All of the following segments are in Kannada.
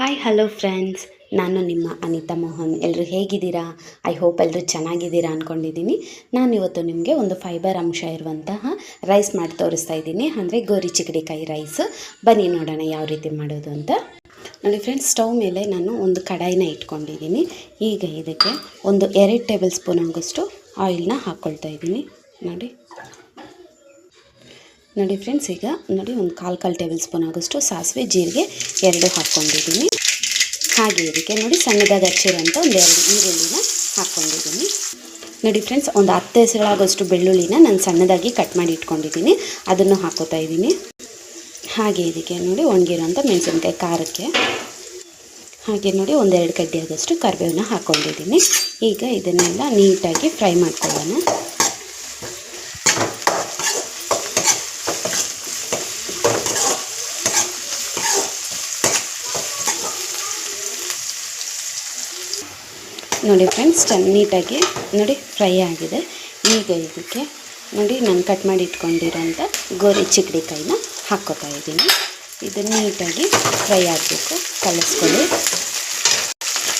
ಹಾಯ್ ಹಲೋ ಫ್ರೆಂಡ್ಸ್ ನಾನು ನಿಮ್ಮ ಅನಿತಾ ಮೋಹನ್. ಎಲ್ಲರೂ ಹೇಗಿದ್ದೀರಾ? ಐ ಹೋಪ್ ಎಲ್ಲರೂ ಚೆನ್ನಾಗಿದ್ದೀರಾ ಅಂದ್ಕೊಂಡಿದ್ದೀನಿ ನಾನು ಇವತ್ತು ನಿಮಗೆ ಒಂದು ಫೈಬರ್ ಅಂಶ ಇರುವಂತಹ ರೈಸ್ ಮಾಡಿ ತೋರಿಸ್ತಾ ಇದ್ದೀನಿ. ಅಂದರೆ ಗೋರಿ ಚಿಕಡಿಕಾಯಿ ರೈಸ್ ಬನ್ನಿ ನೋಡೋಣ ಯಾವ ರೀತಿ ಮಾಡೋದು ಅಂತ. ನೋಡಿ ಫ್ರೆಂಡ್ಸ್ ಸ್ಟವ್ ಮೇಲೆ ನಾನು ಒಂದು ಕಡಾಯಿನ ಇಟ್ಕೊಂಡಿದ್ದೀನಿ. ಈಗ ಇದಕ್ಕೆ ಒಂದು ಎರಡು ಟೇಬಲ್ ಸ್ಪೂನ್ ಆಗೋಷ್ಟು ಆಯಿಲ್ನ ಹಾಕ್ಕೊಳ್ತಾ ಇದ್ದೀನಿ. ನೋಡಿ. ನೋಡಿ ಫ್ರೆಂಡ್ಸ್ ಈಗ ನೋಡಿ ಒಂದು ಕಾಲು ಕಾಲು ಟೇಬಲ್ ಸ್ಪೂನ್ ಆಗೋಷ್ಟು ಸಾಸಿವೆ ಜೀರಿಗೆ ಎರಡು ಹಾಕ್ಕೊಂಡಿದ್ದೀನಿ. ಹಾಗೆ ಇದಕ್ಕೆ ನೋಡಿ ಸಣ್ಣದಾಗಿ ಹಚ್ಚಿರೋಂಥ ಒಂದು ಎರಡು ಈರುಳ್ಳಿನ ಹಾಕ್ಕೊಂಡಿದ್ದೀನಿ. ನೋಡಿ ಫ್ರೆಂಡ್ಸ್ ಒಂದು ಹತ್ತು ಹೆಸರಾಗೋಷ್ಟು ಬೆಳ್ಳುಳ್ಳಿನ ನಾನು ಸಣ್ಣದಾಗಿ ಕಟ್ ಮಾಡಿ ಇಟ್ಕೊಂಡಿದ್ದೀನಿ. ಅದನ್ನು ಹಾಕೋತಾ ಇದ್ದೀನಿ. ಹಾಗೆ ಇದಕ್ಕೆ ನೋಡಿ ಒಣಗಿರೋಂಥ ಮೆಣಸಿನ್ಕಾಯಿ ಖಾರಕ್ಕೆ. ಹಾಗೆ ನೋಡಿ ಒಂದೆರಡು ಕಡ್ಡಿ ಆಗೋಷ್ಟು ಕರಿಬೇವನ್ನ ಹಾಕ್ಕೊಂಡಿದ್ದೀನಿ. ಈಗ ಇದನ್ನೆಲ್ಲ ನೀಟಾಗಿ ಫ್ರೈ ಮಾಡ್ಕೊಳ್ಳೋಣ. ನೋಡಿ ಫ್ರೆಂಡ್ಸ್ ಚೆನ್ನ ನೀಟಾಗಿ ನೋಡಿ ಫ್ರೈ ಆಗಿದೆ. ಈಗ ಇದಕ್ಕೆ ನೋಡಿ ನಾನು ಕಟ್ ಮಾಡಿ ಇಟ್ಕೊಂಡಿರೋಂಥ ಗೋರಿ ಚಿಕ್ಕಡಿಕಾಯಿನ ಹಾಕ್ಕೋತಾ ಇದ್ದೀನಿ. ಇದು ನೀಟಾಗಿ ಫ್ರೈ ಆಗಬೇಕು, ಕಲಸ್ಕೊಳ್ಳಿ.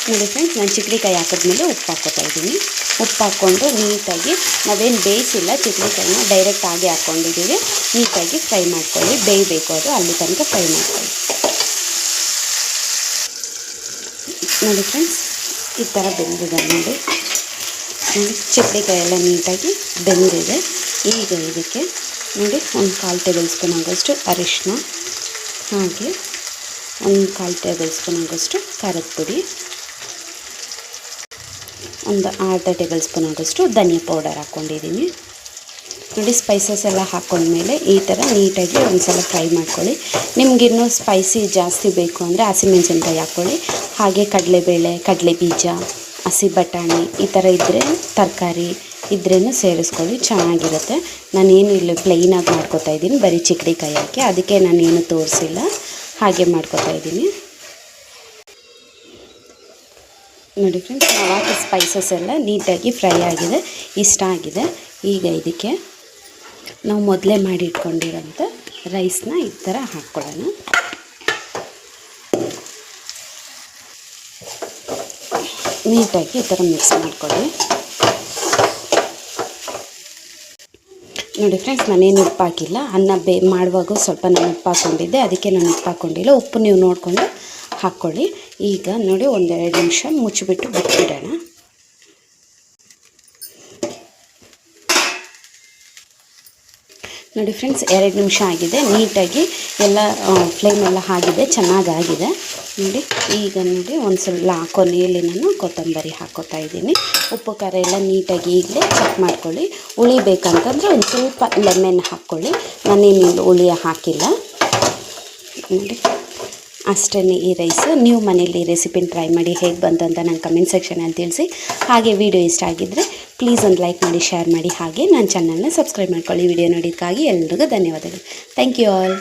ನೋಡಿ ಫ್ರೆಂಡ್ಸ್, ನಾನು ಚಿಕ್ಕಡಿಕಾಯಿ ಹಾಕಿದ್ಮೇಲೆ ಉಪ್ಪು ಹಾಕೋತಾ ಇದ್ದೀನಿ. ಉಪ್ಪು ಹಾಕ್ಕೊಂಡು ನೀಟಾಗಿ ನಾವೇನು ಬೇಯಿಸಿಲ್ಲ ಚಿಕ್ಕಡಿಕಾಯಿನ ಡೈರೆಕ್ಟ್ ಆಗಿ ಹಾಕ್ಕೊಂಡಿದ್ದೀವಿ. ನೀಟಾಗಿ ಫ್ರೈ ಮಾಡ್ಕೊಳ್ಳಿ. ಬೇಯಬೇಕು ಅದು, ಅಲ್ಲಿ ತನಕ ಫ್ರೈ ಮಾಡ್ಕೊಳ್ಳಿ. ನೋಡಿ ಫ್ರೆಂಡ್ಸ್ ಈ ಥರ ಬೆಂದಿದೆ ನೋಡಿ. ಚಪ್ಪಲಿಕಾಯೆಲ್ಲ ನೀಟಾಗಿ ಬೆಂದಿದೆ. ಈಗ ಇದಕ್ಕೆ ನೋಡಿ ಒಂದು ಕಾಲು ಟೇಬಲ್ ಸ್ಪೂನ್ ಆಗೋಷ್ಟು ಅರಿಶಿನ ಹಾಗೆ ಒಂದು ಕಾಲು ಟೇಬಲ್ ಸ್ಪೂನ್ ಆಗೋಷ್ಟು ಖಾರದ ಪುಡಿ, ಒಂದು ಅರ್ಧ ಟೇಬಲ್ ಸ್ಪೂನ್ ಆಗೋಷ್ಟು ಧನಿಯಾ ಪೌಡರ್ ಹಾಕ್ಕೊಂಡಿದ್ದೀನಿ. ನೋಡಿ ಸ್ಪೈಸಸ್ ಎಲ್ಲ ಹಾಕೊಂಡ್ಮೇಲೆ ಈ ಥರ ನೀಟಾಗಿ ಒಂದ್ಸಲ ಫ್ರೈ ಮಾಡ್ಕೊಳ್ಳಿ. ನಿಮ್ಗಿನ್ನೂ ಸ್ಪೈಸಿ ಜಾಸ್ತಿ ಬೇಕು ಅಂದರೆ ಹಸಿಮೆಣ್ಸಿನ್ಕಾಯಿ ಹಾಕ್ಕೊಳ್ಳಿ ಹಾಗೆ ಕಡಲೆಬೇಳೆ ಕಡಲೆ ಬೀಜ ಹಸಿ ಬಟಾಣಿ ಈ ಥರ ಇದ್ದರೆ ತರಕಾರಿ ಇದ್ರೇನು ಸೇರಿಸ್ಕೊಳ್ಳಿ, ಚೆನ್ನಾಗಿರುತ್ತೆ. ನಾನೇನು ಇಲ್ಲಿ ಪ್ಲೈನಾಗಿ ಮಾಡ್ಕೊತಾ ಇದ್ದೀನಿ. ಬರೀ ಚಿಕ್ಕಡಿಕಾಯಿ ಹಾಕಿ. ಅದಕ್ಕೆ ನಾನೇನು ತೋರಿಸಿಲ್ಲ. ಹಾಗೆ ಮಾಡ್ಕೊತಾ ಇದ್ದೀನಿ. ನೋಡಿ ಫ್ರೆಂಡ್ಸ್ ಸ್ಪೈಸಸ್ ಎಲ್ಲ ನೀಟಾಗಿ ಫ್ರೈ ಆಗಿದೆ. ಇಷ್ಟ ಆಗಿದೆ. ಈಗ ಇದಕ್ಕೆ ನಾವು ಮೊದಲೇ ಮಾಡಿಟ್ಕೊಂಡಿರೋಂಥ ರೈಸ್ನ ಈ ಥರ ಹಾಕ್ಕೊಳ್ಳೋಣ. ನೀಟಾಗಿ ಈ ಥರ ಮಿಕ್ಸ್ ಮಾಡಿಕೊಳ್ಳಿ. ನೋಡಿ ಫ್ರೆಂಡ್ಸ್ ನಾನೇನು ಉಪ್ಪು ಹಾಕಿಲ್ಲ. ಅನ್ನ ಬೇ ಮಾಡುವಾಗ ಸ್ವಲ್ಪ ನಾನು ಉಪ್ಪು ಹಾಕ್ಕೊಂಡಿದ್ದೆ. ಅದಕ್ಕೆ ನಾನು ಉಪ್ಪು ಹಾಕ್ಕೊಂಡಿಲ್ಲ. ಉಪ್ಪು ನೀವು ನೋಡಿಕೊಂಡು ಹಾಕ್ಕೊಳ್ಳಿ. ಈಗ ನೋಡಿ ಒಂದೆರಡು ನಿಮಿಷ ಮುಚ್ಚಿಬಿಟ್ಟು ಬಿಟ್ಬಿಡೋಣ. ನೋಡಿ ಫ್ರೆಂಡ್ಸ್ ಎರಡು ನಿಮಿಷ ಆಗಿದೆ. ನೀಟಾಗಿ ಎಲ್ಲ ಫ್ಲೇಮ್ ಎಲ್ಲ ಆಗಿದೆ, ಚೆನ್ನಾಗಾಗಿದೆ. ನೋಡಿ, ಈಗ ನೋಡಿ ಒಂದು ಸ್ವಲ್ಪ ಕೊನೆಯಲ್ಲಿ ನಾನು ಕೊತ್ತಂಬರಿ ಹಾಕೋತಾ ಇದ್ದೀನಿ. ಉಪ್ಪು, ಖಾರ ಎಲ್ಲ ನೀಟಾಗಿ ಈಗಲೇ ಚೆಕ್ ಮಾಡ್ಕೊಳ್ಳಿ. ಹುಳಿ ಬೇಕಂತಂದರೆ ಒಂದು ಸ್ವಲ್ಪ ಲೆಮೆನ್ ಹಾಕ್ಕೊಳ್ಳಿ ನಾನೇನು ಹುಳಿ ಹಾಕಿಲ್ಲ. ನೋಡಿ ಅಷ್ಟೇ ಈ ರೈಸ್ ನೀವು ಮನೇಲಿ ರೆಸಿಪಿನ ಟ್ರೈ ಮಾಡಿ ಹೇಗೆ ಬಂತು ಅಂತ ನಂಗೆ ಕಮೆಂಟ್ ಸೆಕ್ಷನಲ್ಲಿ ತಿಳಿಸಿ. ಹಾಗೆ ವಿಡಿಯೋ ಇಷ್ಟ ಆಗಿದ್ದರೆ ಪ್ಲೀಸ್ ಒಂದು ಲೈಕ್ ಮಾಡಿ ಶೇರ್ ಮಾಡಿ, ಹಾಗೆ ನನ್ನ ಚಾನಲ್ನ ಸಬ್ಸ್ಕ್ರೈಬ್ ಮಾಡ್ಕೊಳ್ಳಿ. ವಿಡಿಯೋ ನೋಡಿದ್ದಕ್ಕಾಗಿ ಎಲ್ರಿಗೂ ಧನ್ಯವಾದಗಳು. Thank you all